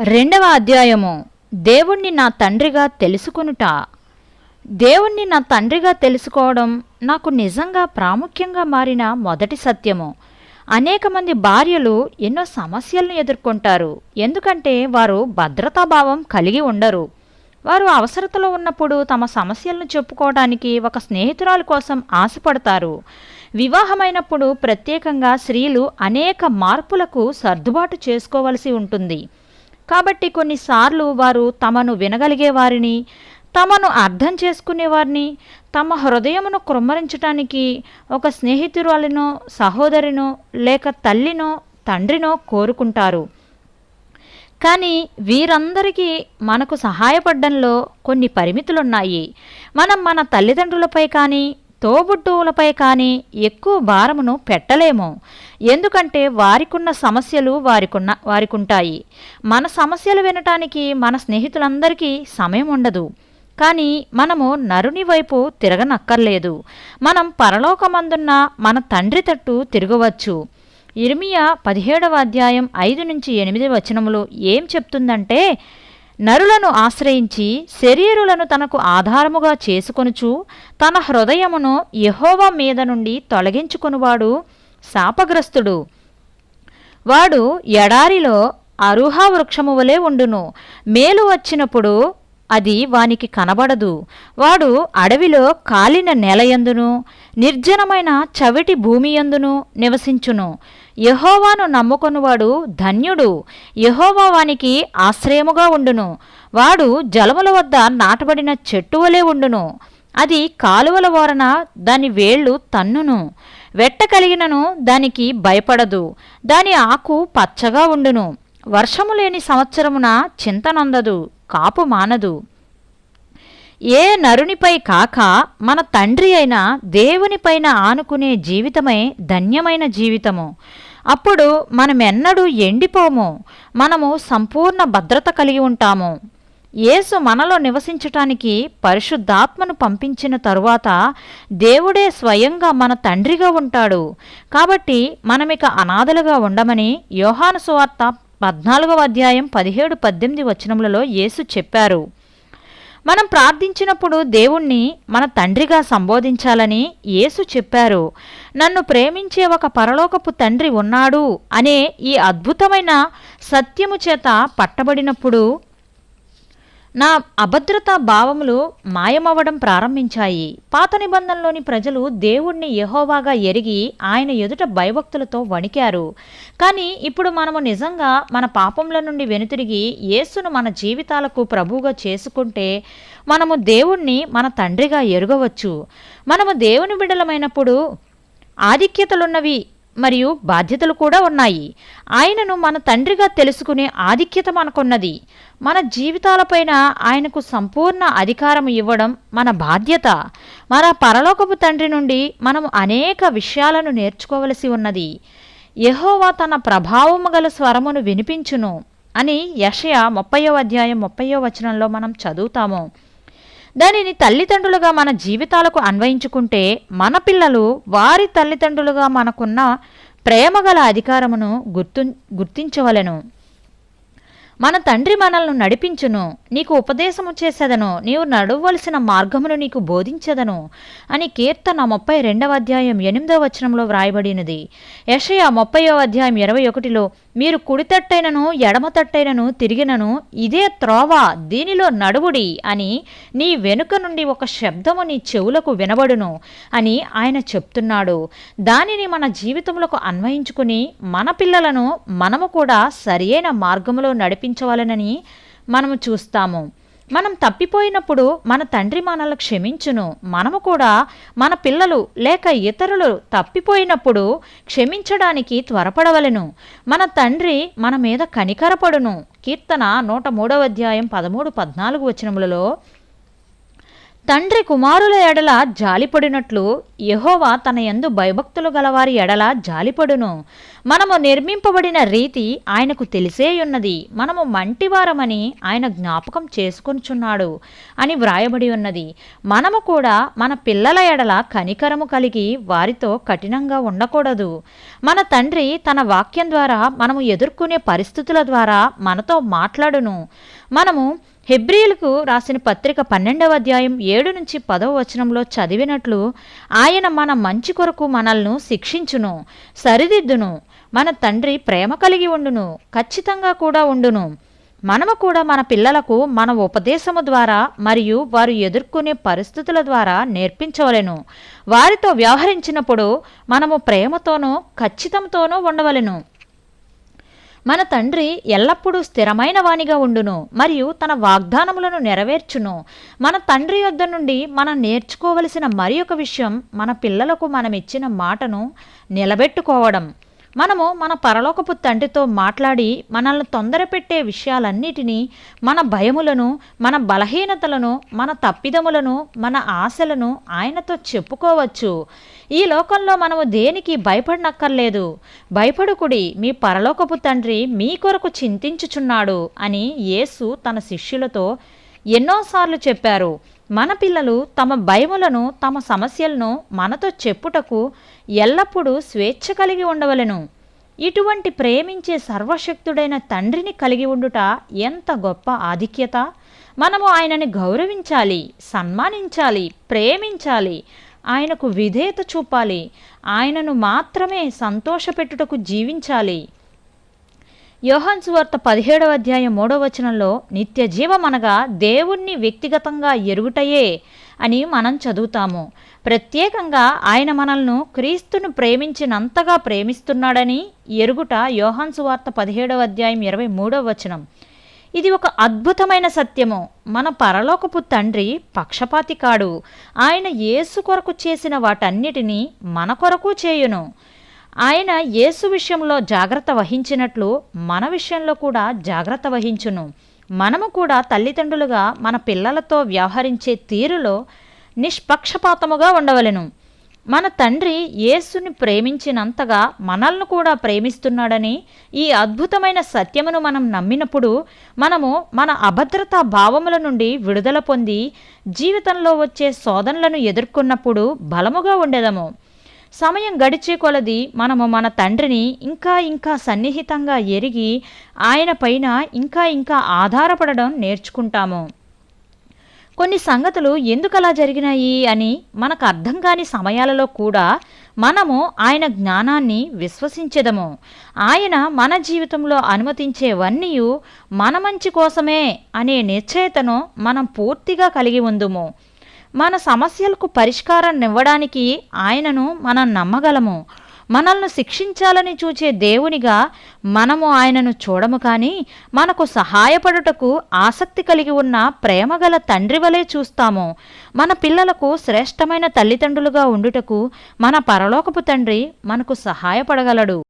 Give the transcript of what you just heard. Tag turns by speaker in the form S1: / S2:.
S1: రెండవ అధ్యాయము. దేవుణ్ణి నా తండ్రిగా తెలుసుకొనుట. దేవుణ్ణి నా తండ్రిగా తెలుసుకోవడం నాకు నిజంగా ప్రాముఖ్యంగా మారిన మొదటి సత్యము. అనేక మంది భార్యలు ఎన్నో సమస్యలను ఎదుర్కొంటారు. ఎందుకంటే వారు భద్రతాభావం కలిగి ఉండరు. వారు అవసరతలో ఉన్నప్పుడు తమ సమస్యలను చెప్పుకోవడానికి ఒక స్నేహితురాలు కోసం ఆశపడతారు. వివాహమైనప్పుడు ప్రత్యేకంగా స్త్రీలు అనేక మార్పులకు సర్దుబాటు చేసుకోవలసి ఉంటుంది. కాబట్టి కొన్నిసార్లు వారు తమను వినగలిగే వారిని తమను అర్థం చేసుకునేవారిని తమ హృదయమును కృమ్మరించటానికి ఒక స్నేహితురాలినో సహోదరినో లేక తల్లినో తండ్రినో కోరుకుంటారు. కానీ వీరందరికీ మనకు సహాయపడడంలో కొన్ని పరిమితులున్నాయి. మనం మన తల్లిదండ్రులపై కానీ తోబుట్టువులపై కానీ ఎక్కువ భారమును పెట్టలేము. ఎందుకంటే వారికున్న సమస్యలు వారికున్న వారికుంటాయి. మన సమస్యలు వినటానికి మన స్నేహితులందరికీ సమయం ఉండదు. కానీ మనము నరుని వైపు తిరగనక్కర్లేదు. మనం పరలోకమందున్న మన తండ్రి తట్టు తిరగవచ్చు. ఇర్మియా పదిహేడవ అధ్యాయం ఐదు నుంచి ఎనిమిది వచనములు ఏం చెప్తుందంటే నరులను ఆశ్రయించి శరీరులను తనకు ఆధారముగా చేసుకొనుచు తన హృదయమును యహోవా మీద నుండి తొలగించుకునివాడు శాపగ్రస్తుడు. వాడు ఎడారిలో అరుహా వృక్షము వలె ఉండును. మేలు వచ్చినప్పుడు అది వానికి కనబడదు. వాడు అడవిలో కాలిన నేలయందును నిర్జనమైన చవిటి భూమియందును నివసించును. యహోవాను నమ్ముకొనువాడు ధన్యుడు. యహోవా వానికి ఆశ్రయముగా ఉండును. వాడు జలముల వద్ద నాటబడిన చెట్టు వలె ఉండును. అది కాలువల వారన దాని వేళ్ళు తన్నును. వెట్ట కలిగినను దానికి భయపడదు. దాని ఆకు పచ్చగా ఉండును. వర్షము లేని సంవత్సరమున చింతనొందదు కాపు మానదు. ఏ నరునిపై కాక మన తండ్రి అయిన దేవునిపైన ఆనుకునే జీవితమే ధన్యమైన జీవితము. అప్పుడు మనమెన్నడూ ఎండిపోము. మనము సంపూర్ణ భద్రత కలిగి ఉంటాము. యేసు మనలో నివసించటానికి పరిశుద్ధాత్మను పంపించిన తరువాత దేవుడే స్వయంగా మన తండ్రిగా ఉంటాడు. కాబట్టి మనమిక అనాథలుగా ఉండమని యోహాను సువార్త పద్నాలుగవ అధ్యాయం పదిహేడు పద్దెనిమిది వచనములలో యేసు చెప్పారు. మనం ప్రార్థించినప్పుడు దేవుణ్ణి మన తండ్రిగా సంబోధించాలని యేసు చెప్పారు. నన్ను ప్రేమించే ఒక పరలోకపు తండ్రి ఉన్నాడు అనే ఈ అద్భుతమైన సత్యము చేత పట్టబడినప్పుడు నా అభద్రతా భావములు మాయమవ్వడం ప్రారంభించాయి. పాత నిబంధనలోని ప్రజలు దేవుణ్ణి యహోవాగా ఎరిగి ఆయన ఎదుట భయభక్తులతో వణికారు. కానీ ఇప్పుడు మనము నిజంగా మన పాపముల నుండి వెనుతిరిగి యేసును మన జీవితాలకు ప్రభువుగా చేసుకుంటే మనము దేవుణ్ణి మన తండ్రిగా ఎరగవచ్చు. మనము దేవుని బిడలమైనప్పుడు ఆధిక్యతలున్నవి మరియు బాధ్యతలు కూడా ఉన్నాయి. ఆయనను మన తండ్రిగా తెలుసుకునే ఆధిక్యత మనకున్నది మన జీవితాలపైన ఆయనకు సంపూర్ణ అధికారం ఇవ్వడం మన బాధ్యత. మన పరలోకపు తండ్రి నుండి మనం అనేక విషయాలను నేర్చుకోవలసి ఉన్నది. యహోవా తన ప్రభావము గల స్వరమును వినిపించును అని యషయ ముప్పయో అధ్యాయం ముప్పయో వచనంలో మనం చదువుతాము. దానిని తల్లిదండ్రులుగా మన జీవితాలకు అన్వయించుకుంటే మన పిల్లలు వారి తల్లిదండ్రులుగా మనకున్న ప్రేమగల అధికారమును గుర్తు గుర్తించవలెను. మన తండ్రి మనల్ని నడిపించును నీకు ఉపదేశము చేసేదను నీవు నడవలసిన మార్గమును నీకు బోధించదను అని కీర్తన ముప్పై రెండవ అధ్యాయం ఎనిమిదవ వచనంలో వ్రాయబడినది. యషయ ముప్పయో అధ్యాయం ఇరవై ఒకటిలో మీరు కుడితట్టైనను ఎడమతట్టైనను తిరిగినను ఇదే త్రోవ దీనిలో నడువుడి అని నీ వెనుక నుండి ఒక శబ్దము నీ చెవులకు వినబడును అని ఆయన చెప్తున్నాడు. దానిని మన జీవితములకు అన్వయించుకుని మన పిల్లలను మనము కూడా సరియైన మార్గములో నడిపించవాలనని మనము చూస్తాము. మనం తప్పిపోయినప్పుడు మన తండ్రి మనల్ని క్షమించును. మనము కూడా మన పిల్లలు లేక ఇతరులు తప్పిపోయినప్పుడు క్షమించడానికి త్వరపడవలెను. మన తండ్రి మన మీద కనికరపడును. కీర్తన నూట మూడవ అధ్యాయం పదమూడు పద్నాలుగు వచనములలో తండ్రి కుమారుల ఎడల జాలిపడినట్లు యహోవా తన యందు భయభక్తులు గలవారి ఎడల జాలిపడును. మనము నిర్మింపబడిన రీతి ఆయనకు తెలిసేయున్నది. మనము మంటివారమని ఆయన జ్ఞాపకం చేసుకొనుచున్నాడు అని వ్రాయబడి ఉన్నది. మనము కూడా మన పిల్లల ఎడల కనికరము కలిగి వారితో కఠినంగా ఉండకూడదు. మన తండ్రి తన వాక్యం ద్వారా మనము ఎదుర్కొనే పరిస్థితుల ద్వారా మనతో మాట్లాడును. మనము హెబ్రియులకు రాసిన పత్రిక పన్నెండవ అధ్యాయం ఏడు నుంచి పదవ వచనంలో చదివినట్లు ఆయన మన మంచి కొరకు మనల్ని శిక్షించును సరిదిద్దును మన తండ్రి ప్రేమ కలిగి ఉండును ఖచ్చితంగా కూడా ఉండును. మనము కూడా మన పిల్లలకు మన ఉపదేశము ద్వారా మరియు వారు ఎదుర్కొనే పరిస్థితుల ద్వారా నేర్పించవలెను. వారితో వ్యవహరించినప్పుడు మనము ప్రేమతోనూ ఖచ్చితంతోనూ ఉండవలెను. మన తండ్రి ఎల్లప్పుడూ స్థిరమైన వానిగా ఉండును మరియు తన వాగ్దానములను నెరవేర్చును. మన తండ్రి యొద్ద నుండి మనం నేర్చుకోవలసిన మరి ఒక విషయం మన పిల్లలకు మనం ఇచ్చిన మాటను నిలబెట్టుకోవడం. మనము మన పరలోకపు తండ్రితో మాట్లాడి మనల్ని తొందరపెట్టే విషయాలన్నిటినీ మన భయములను మన బలహీనతలను మన తప్పిదములను మన ఆశలను ఆయనతో చెప్పుకోవచ్చు. ఈ లోకంలో మనము దేనికి భయపడనక్కర్లేదు. భయపడుకుడి మీ పరలోకపు తండ్రి మీ కొరకు చింతించుచున్నాడు అని యేసు తన శిష్యులతో ఎన్నోసార్లు చెప్పారు. మన పిల్లలు తమ భయములను తమ సమస్యలను మనతో చెప్పుటకు ఎల్లప్పుడూ స్వేచ్ఛ కలిగి ఉండవలెను. ఇటువంటి ప్రేమించే సర్వశక్తుడైన తండ్రిని కలిగి ఉండుట ఎంత గొప్ప ఆధిక్యత! మనము ఆయనని గౌరవించాలి సన్మానించాలి ప్రేమించాలి ఆయనకు విధేయత చూపాలి ఆయనను మాత్రమే సంతోషపెట్టుటకు జీవించాలి. యోహాన్ సువార్త పదిహేడవ అధ్యాయం మూడవ వచనంలో నిత్య అనగా దేవుణ్ణి వ్యక్తిగతంగా ఎరుగుటయే అని మనం చదువుతాము. ప్రత్యేకంగా ఆయన మనల్ని క్రీస్తును ప్రేమించినంతగా ప్రేమిస్తున్నాడని ఎరుగుట యోహాన్ సువార్త పదిహేడవ అధ్యాయం ఇరవై మూడవ వచనం. ఇది ఒక అద్భుతమైన సత్యము. మన పరలోకపు తండ్రి పక్షపాతి కాడు. ఆయన యేసు కొరకు చేసిన వాటన్నిటినీ మన కొరకు చేయును. ఆయన యేసు విషయంలో జాగ్రత్త వహించినట్లు మన విషయంలో కూడా జాగ్రత్త వహించును. మనము కూడా తల్లిదండ్రులుగా మన పిల్లలతో వ్యవహరించే తీరులో నిష్పక్షపాతముగా ఉండవలెను. మన తండ్రి యేసుని ప్రేమించినంతగా మనల్ని కూడా ప్రేమిస్తున్నాడని ఈ అద్భుతమైన సత్యమును మనం నమ్మినప్పుడు మనము మన అభద్రతా భావముల నుండి విడుదల పొంది జీవితంలో వచ్చే శోధనలను ఎదుర్కొన్నప్పుడు బలముగా ఉండేదము. సమయం గడిచే కొలది మనము మన తండ్రిని ఇంకా ఇంకా సన్నిహితంగా ఎరిగి ఆయన పైన ఇంకా ఇంకా ఆధారపడడం నేర్చుకుంటాము. కొన్ని సంగతులు ఎందుకలా జరిగినాయి అని మనకు అర్థం కాని సమయాలలో కూడా మనము ఆయన జ్ఞానాన్ని విశ్వసించదము. ఆయన మన జీవితంలో అనుమతించేవన్నీ మన మంచి కోసమే అనే నిశ్చయతను మనం పూర్తిగా కలిగి ఉందుము. మన సమస్యలకు పరిష్కారం ఆయనను మనం నమ్మగలము. మనల్ని శిక్షించాలని చూచే దేవునిగా మనము ఆయనను చూడము కానీ మనకు సహాయపడుటకు ఆసక్తి కలిగి ఉన్న ప్రేమగల తండ్రి వలె చూస్తాము. మన పిల్లలకు శ్రేష్టమైన తల్లిదండ్రులుగా ఉండుటకు మన పరలోకపు తండ్రి మనకు సహాయపడగలడు.